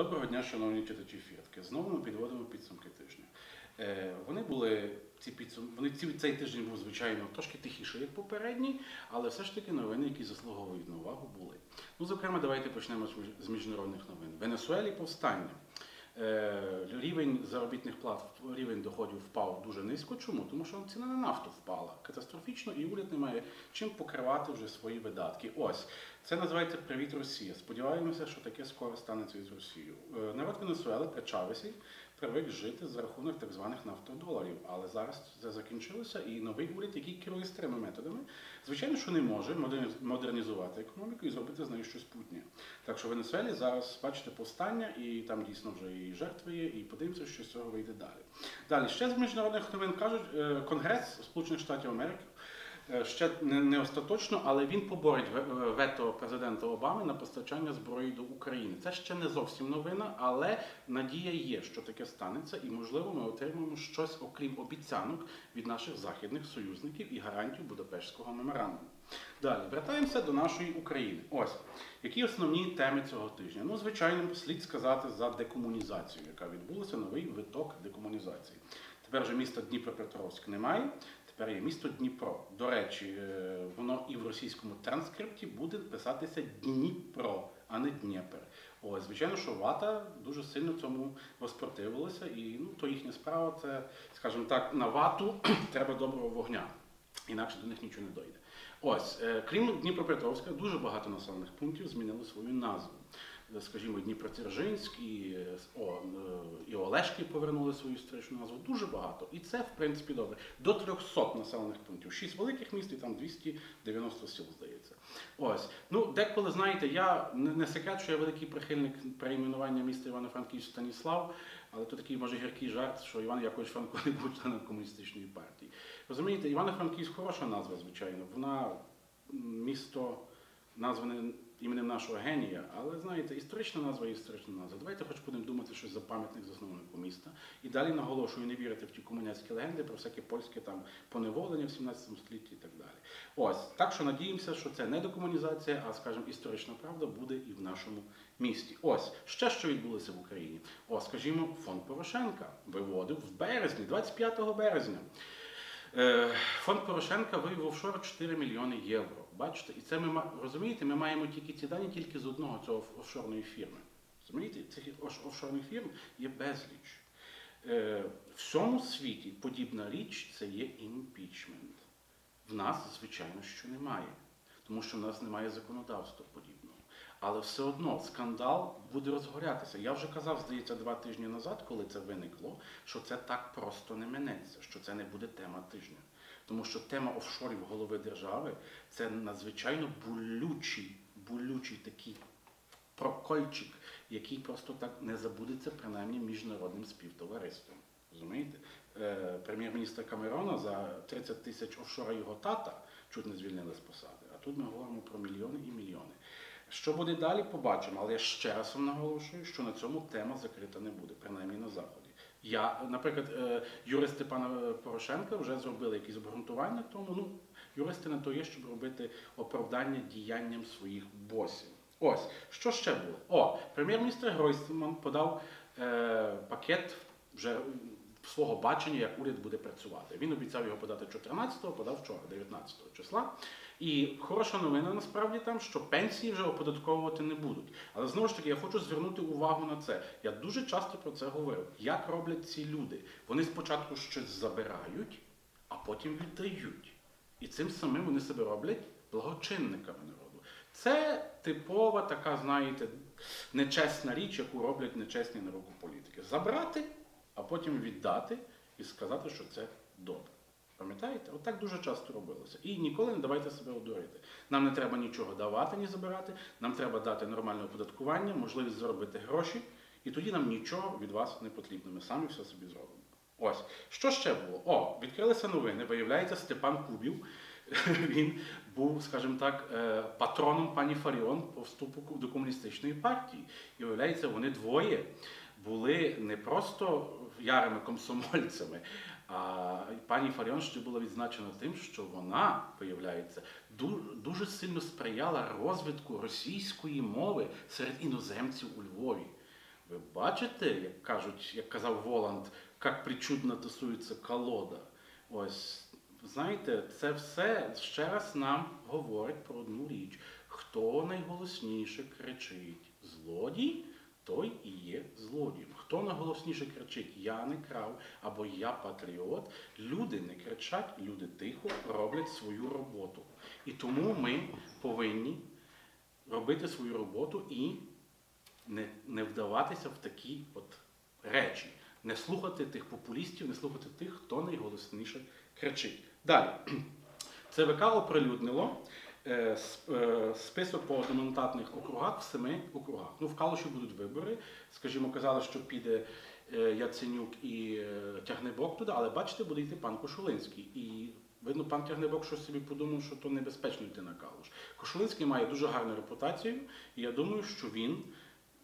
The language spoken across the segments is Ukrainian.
Доброго дня, шановні читачі фіртки. Знову ми підводимо підсумки тижня. Е, вони були ці підсум... вони ці... цей тиждень був звичайно трошки тихіший, як попередній, але все ж таки новини, які заслуговують на увагу, були. Ну, зокрема, давайте почнемо з міжнародних новин. Венесуелі повстання. Е, Рівень заробітних плат, рівень доходів впав дуже низько. Чому? Тому що ціна на нафту впала катастрофічно, і уряд не має чим покривати вже свої видатки. Ось це називається Привіт Росія. Сподіваємося, що таке скоро станеться із Росією. Е, Народ Венесуели при Чавесі привик жити за рахунок так званих нафтодоларів. Але зараз це закінчилося, і новий уряд, який керує старими методами, звичайно, що не може модернізувати економіку і зробити з нею щось путнє. Так що в Венесуелі зараз бачите повстання, і там дійсно вже і жертви є, і подивимося, що з цього вийде далі. Далі ще з міжнародних новин кажуть, е, Конгрес Сполучених Штатів Америки. Е, Ще не, остаточно, але він поборить е, вето президента Обами на постачання зброї до України. Це ще не зовсім новина, але надія є, що таке станеться, і можливо ми отримаємо щось, окрім обіцянок від наших західних союзників і гарантій Будапештського меморандуму. Далі вертаємося до нашої України. Ось які основні теми цього тижня. Ну, звичайно, слід сказати за декомунізацію, яка відбулася, новий виток декомунізації. Тепер вже міста Дніпропетровськ немає. Тепер місто Дніпро. До речі, е, воно і в російському транскрипті буде писатися Дніпро, а не Дніпер. Ось, звичайно, що вата дуже сильно цьому воспротивилася, і ну, то їхня справа це, скажімо так, на вату треба доброго вогня. Інакше до них нічого не дойде. Ось, е, крім Дніпропетровська, дуже багато населених пунктів змінили свою назву. Скажімо, е, о, і Олешки повернули свою історичну назву. Дуже багато. І це, в принципі, добре. До 300 населених пунктів. Шість великих міст і там 290 сіл, здається. Ось. Ну, деколи, знаєте, я не секрет, що я великий прихильник перейменування міста Івано-Франківськ Станіслав, але то такий, може, гіркий жарт, що Іван Якович Франко не був членом комуністичної партії. Розумієте, Івано-Франківськ хороша назва, звичайно. Вона місто назване іменем нашого генія, але знаєте, історична назва є історична назва. Давайте хоч будемо думати щось за пам'ятник засновнику міста. І далі наголошую, не вірити в ті комуняцькі легенди про всяке польське там поневолення в 17 столітті і так далі. Ось так що надіємося, що це не декомунізація, а скажімо, історична правда буде і в нашому місті. Ось ще що відбулося в Україні. О, скажімо, фонд Порошенка виводив в березні, 25 березня. Е, Фонд Порошенка вивів в офшор 4 мільйони євро. Бачите, і це ми розумієте, ми маємо тільки ці дані тільки з одного цього офшорної фірми. Розумієте, цих офшорних фірм є безліч. Е, В всьому світі подібна річ це є імпічмент. В нас, звичайно, що немає, тому що в нас немає законодавства подібного. Але все одно скандал буде розгорятися. Я вже казав, здається, два тижні назад, коли це виникло, що це так просто не минеться, що це не буде тема тижня. Тому що тема офшорів голови держави це надзвичайно болючий, болючий такий прокольчик, який просто так не забудеться принаймні міжнародним співтовариством. Розумієте? Е, Прем'єр-міністра Камерона за 30 тисяч офшора його тата чуть не звільнили з посади. А тут ми говоримо про мільйони і мільйони. Що буде далі, побачимо. Але я ще раз вам наголошую, що на цьому тема закрита не буде, принаймні на заході. Я, наприклад, е, юристи пана Порошенка вже зробили якісь обґрунтування тому. Ну, юристи на то є, щоб робити оправдання діянням своїх босів. Ось що ще було? О, прем'єр-міністр Гройсман подав е, пакет вже свого бачення, як уряд буде працювати. Він обіцяв його подати 14-го, подав вчора, 19 го числа. І хороша новина насправді там, що пенсії вже оподатковувати не будуть. Але знову ж таки, я хочу звернути увагу на це. Я дуже часто про це говорив. Як роблять ці люди? Вони спочатку щось забирають, а потім віддають. І цим самим вони себе роблять благочинниками народу. Це типова така, знаєте, нечесна річ, яку роблять нечесні на руку політики. Забрати, а потім віддати і сказати, що це добре. Пам'ятаєте? От так дуже часто робилося. І ніколи не давайте себе одурити. Нам не треба нічого давати, ні забирати. Нам треба дати нормальне оподаткування, можливість заробити гроші, і тоді нам нічого від вас не потрібно. Ми самі все собі зробимо. Ось що ще було? О, відкрилися новини. Виявляється, Степан Кубів. Він був, скажімо так, е, патроном пані Фаріон по вступу до комуністичної партії. І виявляється, вони двоє були не просто ярими комсомольцями, а пані Фаріон ще була відзначена тим, що вона, виявляється, ду- дуже сильно сприяла розвитку російської мови серед іноземців у Львові. Ви бачите, як кажуть, як казав Воланд, як причудно тусується колода. Ось, знаєте, це все ще раз нам говорить про одну річ. Хто найголосніше кричить злодій, той і є злодієм. Хто найголосніше кричить Я не крав або Я патріот, люди не кричать, люди тихо роблять свою роботу. І тому ми повинні робити свою роботу і не, не вдаватися в такі от речі, не слухати тих популістів, не слухати тих, хто найголосніше кричить. Далі. ЦВК оприлюднило список по одномандатних округах в семи округах. Ну, в Калуші будуть вибори. Скажімо, казали, що піде е, Яценюк і е, Тягнебок туди, але бачите, буде йти пан Кошулинський. І видно, пан Тягнебок щось собі подумав, що то небезпечно йти на Калуш. Кошулинський має дуже гарну репутацію, і я думаю, що він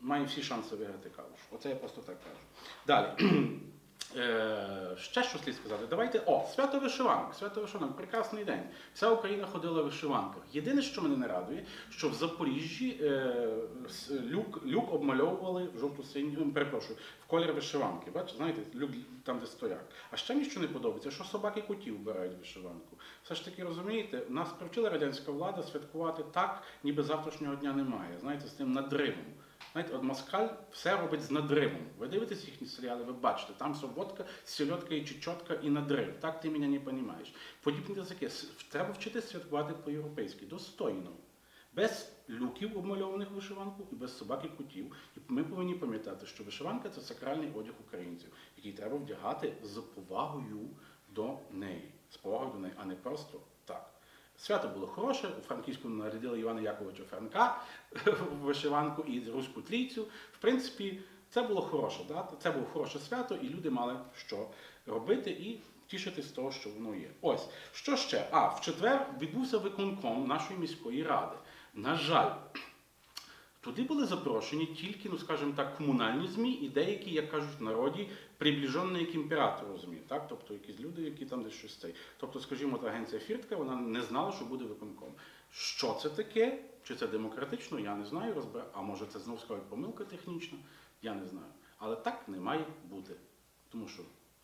має всі шанси виграти Калуш. Оце я просто так кажу. Далі. Е, ще що слід сказати? Давайте. О, свято вишиванок. Свято вишиванок, прекрасний день. Вся Україна ходила в вишиванках. Єдине, що мене не радує, що в Запоріжжі е, люк, люк обмальовували в жовту синю, перепрошую, в колір вишиванки. Бачите, знаєте, люк там, де стояк. А ще мені що не подобається, що собаки котів вбирають вишиванку. Все ж таки, розумієте, нас привчила радянська влада святкувати так, ніби завтрашнього дня немає. Знаєте, з тим надривом. Знаєте, от Москаль все робить з надривом. Ви дивитесь їхні серіали, ви бачите, там соводка, сільотка і чечотка і надрив. Так ти мене не розумієш. Подібне таке. Треба вчитися святкувати по-європейськи, достойно. Без люків обмальованих вишиванку і без собак і котів. І ми повинні пам'ятати, що вишиванка це сакральний одяг українців, який треба вдягати з повагою до неї. З повагою до неї, а не просто. Свято було хороше, у Франківську нарядили Івана Яковича Франка в вишиванку і руську трійцю. В принципі, це було хороше, да? це було хороше свято, і люди мали що робити і тішитись з того, що воно є. Ось, що ще? А, в четвер відбувся виконком нашої міської ради. На жаль, Туди були запрошені тільки, ну скажімо так, комунальні ЗМІ і деякі, як кажуть в народі, приближені к імператору ЗМІ, так? тобто якісь люди, які там десь щось цей. Тобто, скажімо, та агенція Фіртка, вона не знала, що буде виконком. Що це таке? Чи це демократично, я не знаю. Розбер... А може це знову скажуть помилка технічна, я не знаю. Але так не має бути. Тому що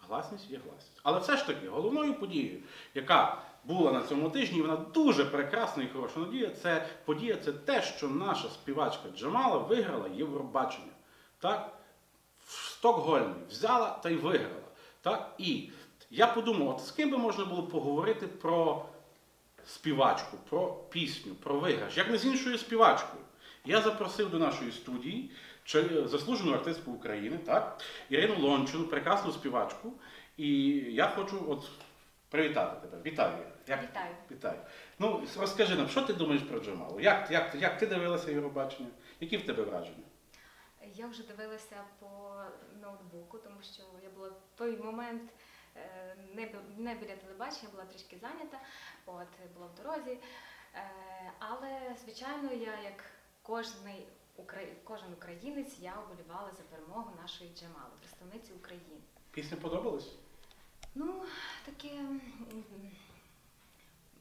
гласність є гласність. Але все ж таки, головною подією, яка була на цьому тижні, вона дуже прекрасна і хороша надія. Це подія, це те, що наша співачка Джамала виграла Євробачення. Так? В Стокгольмі взяла та й виграла. Так? І я подумав, от з ким би можна було поговорити про співачку, про пісню, про виграш, як не з іншою співачкою. Я запросив до нашої студії заслужену артистку України, так, Ірину Лончину, прекрасну співачку. І я хочу от привітати тебе. Вітаю. Як... Вітаю. Вітаю. Ну, розкажи нам, що ти думаєш про Джамалу? Як, як, як ти дивилася Євробачення? Які в тебе враження? Я вже дивилася по ноутбуку, тому що я була в той момент е, не, не біля телебачення, була трішки зайнята, от, була в дорозі. Е, Але, звичайно, я, як кожний, кожен українець, я оболівала за перемогу нашої Джамали, представниці України. Пісня подобалась? Ну, таке,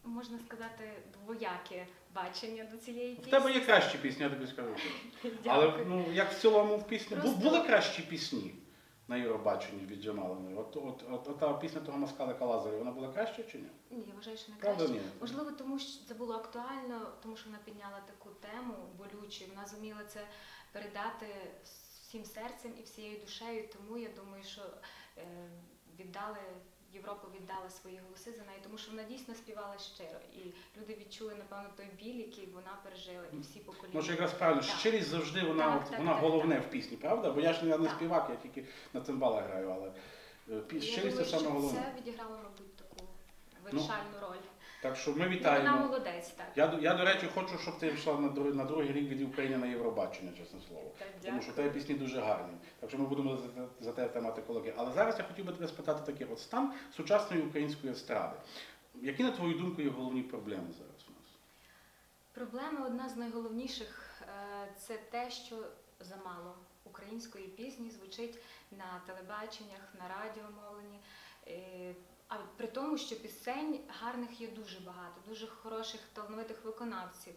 можна сказати, двояке бачення до цієї пісні. В тебе є кращі пісні, я тобі скажу. Але ну, як в цілому в пісні. Просто- Були кращі пісні на Євробаченні від Джамалиної? От, от, от, от та пісня того москалика Лазаря, вона була краща чи ні? Ні, я вважаю, що не Правда, краще. ні. Можливо, тому що це було актуально, тому що вона підняла таку тему болючу, вона зуміла це передати всім серцем і всією душею. Тому я думаю, що е, віддали. Європа віддала свої голоси за неї, тому що вона дійсно співала щиро, і люди відчули напевно той біль, який вона пережила, і всі покоління. Може, якраз правильно, Так. щирість завжди вона, Так, от, так, вона так, головне так. в пісні, правда? Бо я ж не, не Так. співак, я тільки на цимбалах граю, але е, Я щирість думаю, це саме головне. це відіграло, мабуть, таку вирішальну роль. Так що ми Ну, Вона молодець, так. Я, я, до речі, хочу, щоб ти йшла на, друг- на другий рік від України на Євробачення, чесне слово. Так, Тому що тебе пісні дуже гарні. Так що ми будемо за, за тебе тримати кулаки. Але зараз я хотів би тебе спитати таке: от стан сучасної української естради. Які, на твою думку, є головні проблеми зараз у нас? Проблема одна з найголовніших е, це те, що замало української пісні звучить на телебаченнях, на радіомовленні. А при тому, що пісень гарних є дуже багато, дуже хороших талановитих виконавців.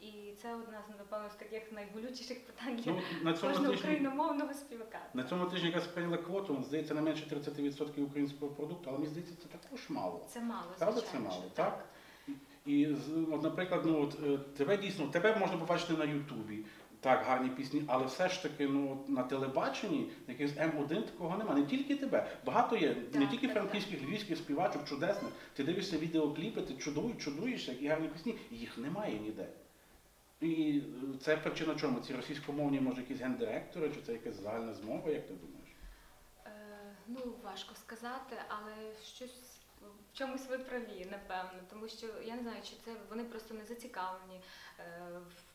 І це одна з напевно з таких найболючіших питань для Ну, на цьому кожного тижні україномовного співака. на цьому тижні якраз прийняла квоту, здається, не менше 30% українського продукту, але мені здається, це також мало. Це мало, Правда, звичайно. це мало, що так? І от, наприклад, ну от е, тебе дійсно тебе можна побачити на Ютубі. Так, гарні пісні, але все ж таки ну на телебаченні якийсь М1 такого немає. Не тільки тебе. Багато є не тільки так, франківських, львівських співачок чудесних. Ти дивишся відеокліпи, ти чудуєш, чудуєшся, і гарні пісні, їх немає ніде. І е, це причина чому? Ці російськомовні, може, якісь гендиректори, чи це якась загальна змова, як ти думаєш? Е, ну, важко сказати, але щось в чомусь ви праві, напевно, тому що я не знаю, чи це вони просто не зацікавлені е, в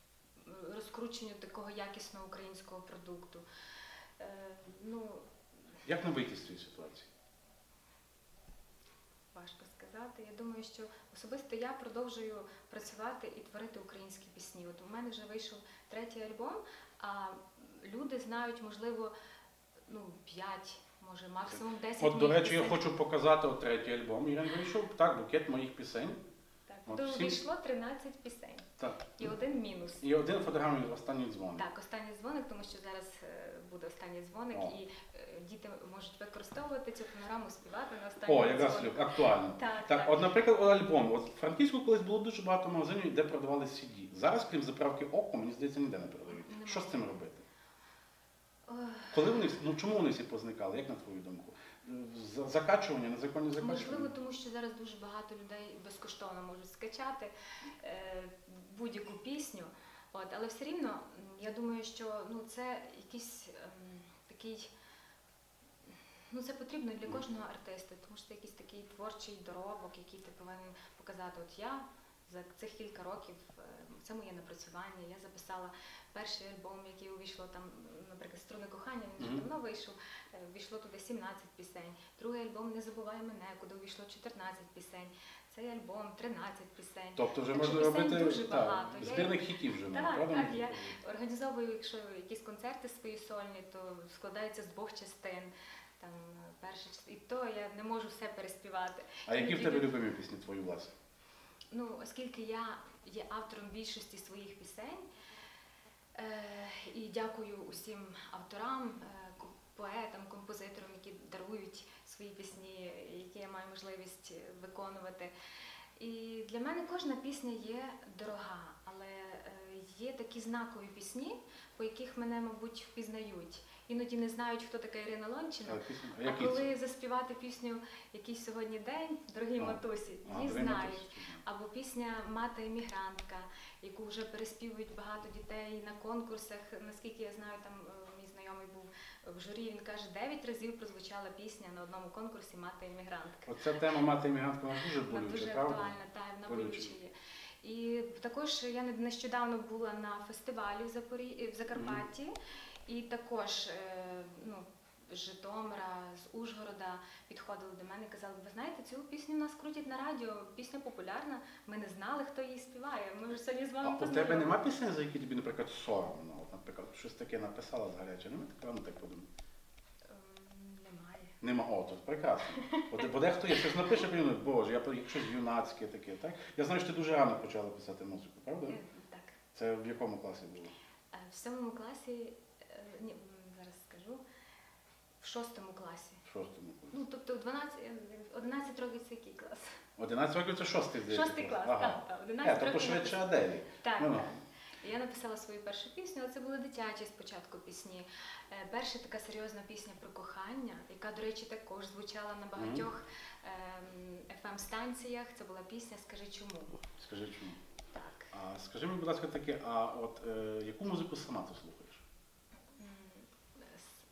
розкрученню такого якісного українського продукту. Е, ну, Як нам вийти з цієї ситуації? важко сказати. Я думаю, що особисто я продовжую працювати і творити українські пісні. От у мене вже вийшов третій альбом, а люди знають, можливо, ну, 5, може, максимум 10 От, до речі, я хочу показати от третій альбом. Ірен вийшов так, букет моїх пісень. От то всі- вийшло 13 пісень Так. і один мінус. І один фотографій останній дзвоник. Так, останній дзвоник, тому що зараз е, буде останній дзвоник, О. і е, діти можуть використовувати цю панораму, співати на останній О, якраз дзвоник. актуально. Так, Так, так. от, наприклад, альбом. От в Франківську колись було дуже багато магазинів, де продавали CD. Зараз, крім заправки око, мені здається, ніде не продають. Немає. Що з цим робити? Коли вони ну чому вони всі позникали? Як на твою думку? За- Закачування, незаконні закачування? Можливо, тому що зараз дуже багато людей безкоштовно можуть скачати е, будь-яку пісню. От, але все рівно я думаю, що ну, це якийсь ем, такий. Ну, це потрібно для кожного артиста, тому що це якийсь такий творчий доробок, який ти повинен показати. От я за цих кілька років е, це моє напрацювання. Я записала перший альбом, який увійшло там, наприклад, струни кохання. Він вже давно вийшов. Е, Війшло туди 17 пісень. Другий альбом Не забувай мене, куди увійшло 14 пісень. Цей альбом 13 пісень. Тобто вже Так можна робити дуже багато. Я збірних хітів вже Так, правда? так, я Організовую, якщо якісь концерти свої сольні, то складається з двох частин. Там е, перша частина, і то я не можу все переспівати. А які в тебе любимі пісні твої власні? Ну, оскільки я є автором більшості своїх пісень, е, і дякую усім авторам, е, поетам, композиторам, які дарують свої пісні, які я маю можливість виконувати. І для мене кожна пісня є дорога, є такі знакові пісні, по яких мене, мабуть, впізнають. Іноді не знають, хто така Ірина Лончина. А. А коли заспівати пісню Який сьогодні день, дорогі А, матусі, її знають. Тусі. Або пісня Мати емігрантка, яку вже переспівують багато дітей на конкурсах. Наскільки я знаю, там е, мій знайомий був в журі. Він каже, дев'ять разів прозвучала пісня на одному конкурсі Мати емігрантка. Оця тема мати іммігрантка вона дуже Вона болюча, дуже правда? актуальна, та вона болюча є. І також я не- нещодавно була на фестивалі в Запорі... в Закарпатті, і також е, ну, з Житомира, з Ужгорода підходили до мене і казали, ви знаєте, цю пісню у нас крутять на радіо, пісня популярна, ми не знали, хто її співає. Ми вже сьогодні з вами А у тебе познайомилися». нема пісень, за які тобі, наприклад, соромно? Наприклад, щось таке написала з гаряче. Нема так рано так подумав. Ем. Нема, о, то прекрасно. Бо, бо дехто є, щось напише, він боже, я про- щось юнацьке таке, так? Я знаю, що ти дуже рано почала писати музику, правда? Е, Так. Це в якому класі було? Е, В сьомому класі, е, ні, зараз скажу, в шостому класі. В шостому класі. Ну, тобто в 12, е, 11 років це який клас? 11 років це шостий здається. Шостий клас, Ага. так, так. Е, 11 то років. пошвидше Аделі. Так, Ну, так. Я написала свою першу пісню, але це були дитячі спочатку пісні. Е, Перша така серйозна пісня про кохання, яка, до речі, також звучала на багатьох fm станціях Це була пісня Скажи чому. Скажи чому. Так. А скажи мені, будь ласка, таке, а от е, яку музику сама ти слухаєш?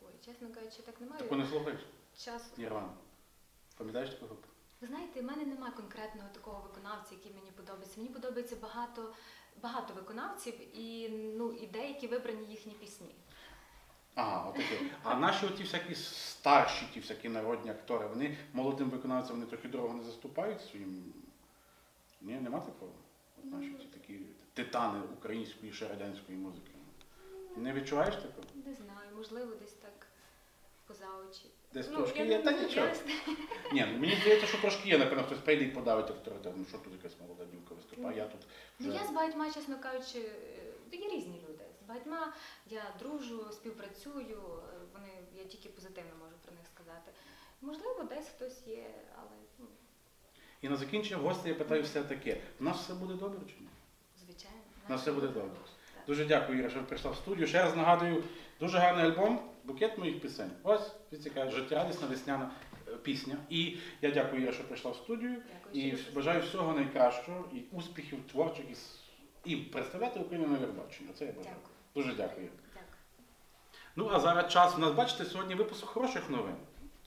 Ой, чесно кажучи, так не маю Таку не слухаєш? часу. Нірвана. Пам'ятаєш таку групу? Ви знаєте, в мене немає конкретного такого виконавця, який мені подобається. Мені подобається багато, багато виконавців і, ну, і деякі вибрані їхні пісні. Ага, отаке. А наші оті всякі старші, ті всякі народні актори, вони молодим виконавцям вони трохи дорого не заступають своїм. Ні, нема такого. От наші ті такі титани української ще радянської музики. Не відчуваєш такого? Не знаю, можливо, десь так. поза очі. Десь Ну, трошки я є, не- та нічого. Ні, ну мені здається, що трошки є, напевно, хтось прийде і подавить авторитет. Ну що тут якась молода дівка виступає, я тут Ну, я з багатьма, чесно кажучи, е, є різні люди. Багатьма я дружу, співпрацюю, е, вони, я тільки позитивно можу про них сказати. Можливо, десь хтось є, але ну, І на закінчення гостя я питаю все таке. В нас все буде добре чи ні? звичайно. У нас все буде добре. Так. Дуже дякую, Іра, що ви прийшла в студію. Ще раз нагадую, дуже гарний альбом, букет моїх пісень. Ось, цікаве, життєрадісна весняна е, пісня. І я дякую, Іра, що прийшла в студію. Дякую, І бажаю всього найкращого, і успіхів творчих, і, і представляти Україну на Євробаченні. Це я бажаю. Дякую. Дуже дякую. Дякую. Ну а зараз час у нас, бачите, сьогодні випуск хороших новин.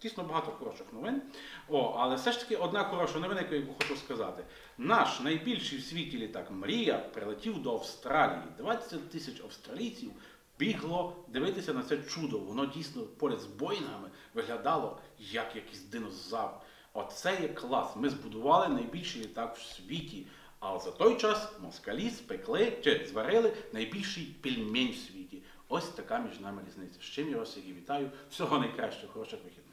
Дійсно багато хороших новин. О, але все ж таки одна хороша новина, яку я хочу сказати. Наш найбільший в світі літак Мрія прилетів до Австралії. 20 тисяч австралійців бігло дивитися на це чудо. Воно дійсно поряд з Боїнгами виглядало як якийсь динозавр. Оце є клас. Ми збудували найбільший літак в світі. А за той час москалі спекли чи зварили найбільший пельмень в світі. Ось така між нами різниця. З чим я вас всіх вітаю. Всього найкращого, хороших вихідних.